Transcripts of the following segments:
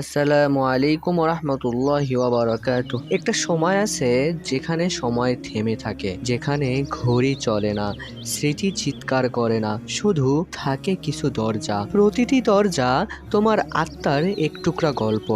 আসসালামু আলাইকুম রহমতুল্লাহ ওবরাকাত একটা সময় আছে যেখানে সময় থেমে থাকে, যেখানে ঘড়ি চলে না, স্মৃতি চিৎকার করে না, শুধু থাকে কিছু দরজা। প্রতিটি দরজা তোমার আত্মার এক টুকরা গল্প।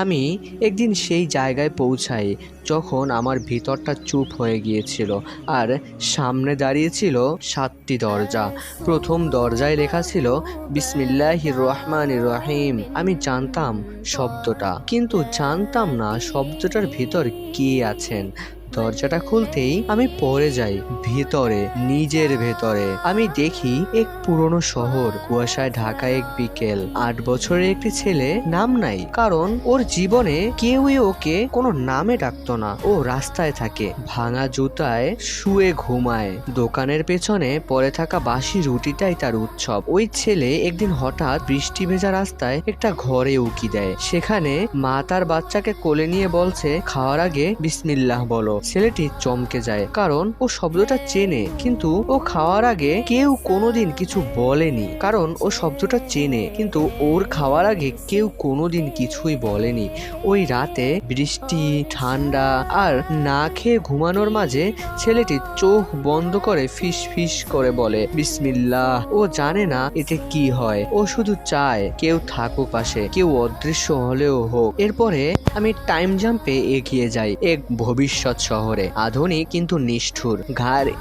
আমি একদিন সেই জায়গায় পৌঁছাই যখন আমার ভিতরটা চুপ হয়ে গিয়েছিল আর সামনে দাঁড়িয়েছিল সাতটি দরজা। প্রথম দরজায় লেখা ছিল, বিসমিল্লাহির রহমান রহিম। আমি জানতাম শব্দটা। কিন্তু জানতাম না শব্দটার ভিতর কে আছেন। দরজাটা খুলতেই আমি পড়ে যাই ভেতরে, নিজের ভেতরে। আমি দেখি এক পুরনো শহর, কুয়াশায় ঢাকা এক বিকেল। আট বছরের একটি ছেলে নাম নাই, কারণ ওর জীবনে কেউই ওকে কোনো নামে ডাকতো না। ও রাস্তায় থাকে, ভাঙা জুতায় শুয়ে ঘুমায়। দোকানের পেছনে পড়ে থাকা বাসি রুটিটাই তার উৎসব। ওই ছেলে একদিন হঠাৎ বৃষ্টি ভেজা রাস্তায় একটা ঘরে উকি দেয়। সেখানে মা তার বাচ্চাকে কোলে নিয়ে বলছে, খাওয়ার আগে বিসমিল্লাহ বলো। ছেলেটি চমকে যায়, কারণ ও শব্দটা চেনে, কিন্তু ও খাওয়ার আগে কেউ কোনোদিন কিছু বলেনি। কারণ ও শব্দটা চেনে, কিন্তু ওর খাওয়ার আগে কেউ কোনোদিন কিছুই বলেনি। ওই রাতে বৃষ্টি, ঠান্ডা আর না খেয়ে ঘুমানোর মাঝে ছেলেটি চোখ বন্ধ করে ফিস ফিস করে বলে, বিসমিল্লাহ। ও জানে না এতে কি হয়। ও শুধু চায় কেউ থাকুক পাশে, কেউ অদৃশ্য হলেও হোক। এরপরে আমি টাইম জাম্পে এগিয়ে যাই। এক ভবিষ্যৎ শহরে। আধুনিক কিন্তু নিষ্ঠুর।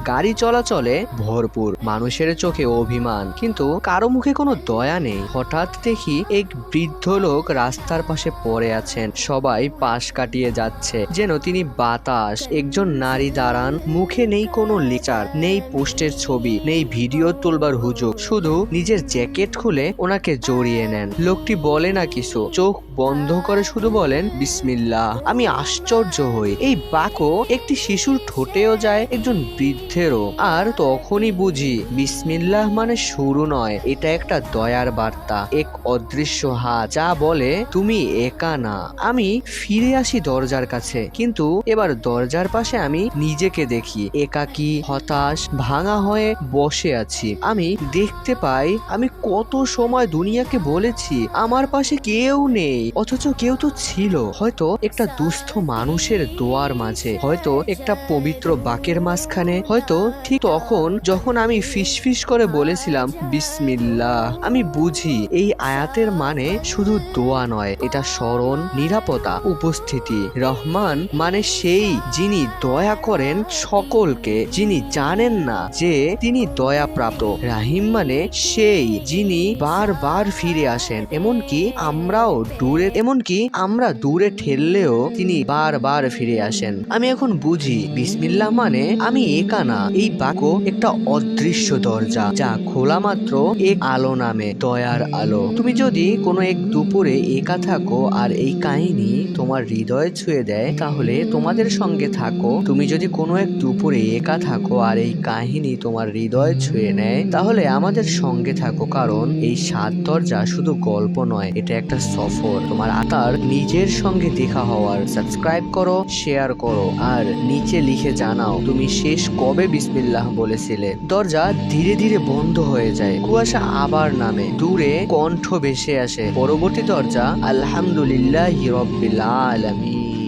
গাড়ি চলাচলে ভরপুর। মানুষের চোখে অভিমান। কিন্তু কারও মুখে কোনো দয়া নেই। হঠাৎ দেখি এক বৃদ্ধ লোক রাস্তার পাশে পড়ে আছেন। সবাই পাশ কাটিয়ে যাচ্ছে। যেন তিনি বাতাস। একজন নারী দাঁড়ান। মুখে নেই কোনো লেচার, নেই পোস্টের ছবি, নেই ভিডিও তুলবার হুজুগ। শুধু নিজের জ্যাকেট খুলে ওনাকে জড়িয়ে নেন। লোকটি বলে না কিছু। চোখ বন্ধ করে শুধু বলেন, বিসমিল্লাহ। আমি আশ্চর্য হই। এই বাক্য একটি শিশুর ঠোঁটেও যায়, একজন বৃদ্ধেরও। আর তখনই বুঝি, বিসমিল্লাহ মানে শুরু নয়, এটা একটা দয়ার বার্তা, এক অদৃশ্য হাত, যা বলে, তুমি একা না। আমি ফিরে আসি দরজার কাছে, কিন্তু এবার দরজার পাশে আমি নিজেকে দেখি, একাকী, হতাশ, ভাঙা হয়ে বসে আছি। আমি দেখতে পাই, আমি কত সময় দুনিয়াকে বলেছি, আমার পাশে কেউ নেই। অথচ কেউ তো ছিল। হয়তো একটা দুস্থ মানুষের দোয়ার মাঝে। হয়তো একটা পবিত্র বাকের মাঝখানে। হয়তো ঠিক তখন যখন আমি ফিসফিস করে বলেছিলাম, বিসমিল্লাহ। আমি বুঝি এই আয়াতের মানে শুধু দোয়া নয়, এটা স্মরণ, নিরাপত্তা, উপস্থিতি। রহমান মানে সেই যিনি দয়া করেন সকলকে, যিনি জানেন না যে তিনি দয়া প্রাপ্ত রাহিম মানে সেই যিনি বারবার ফিরে আসেন। এমনকি আমরাও দূরে এমনকি আমরা দূরে ঠেললেও তিনি বারবার ফিরে আসেন। আমি এখন বুঝি বিসমিল্লা মানে আমি একা না। এই বাক্য একটা অদৃশ্য দরজা, যা খোলা মাত্র এক আলো নামে, দয়ার আলো। তুমি যদি কোনো এক দুপুরে একা থাকো আর এই কাহিনী তোমার হৃদয় ছুঁয়ে দেয়, তাহলে তোমাদের সঙ্গে থাকো। তুমি যদি কোনো এক দুপুরে একা থাকো আর এই কাহিনী তোমার হৃদয় ছুঁয়ে নেয়, তাহলে আমাদের সঙ্গে থাকো, কারণ এই সাত দরজা শুধু গল্প নয়, এটা একটা সফর। তোমার আতার নিজের সঙ্গে দেখা হওয়ার। সাবস্ক্রাইব করো শেয়ার করো, আর নিচে লিখে জানাও তুমি শেষ কবে বিসমিল্লাহ বলেছিলে। দরজা ধীরে ধীরে বন্ধ হয়ে যায়। কুয়াশা আবার নামে। দূরে কণ্ঠ ভেসে আসে। পরবর্তী দরজা আলহামদুলিল্লাহ রব্বিল আলামিন।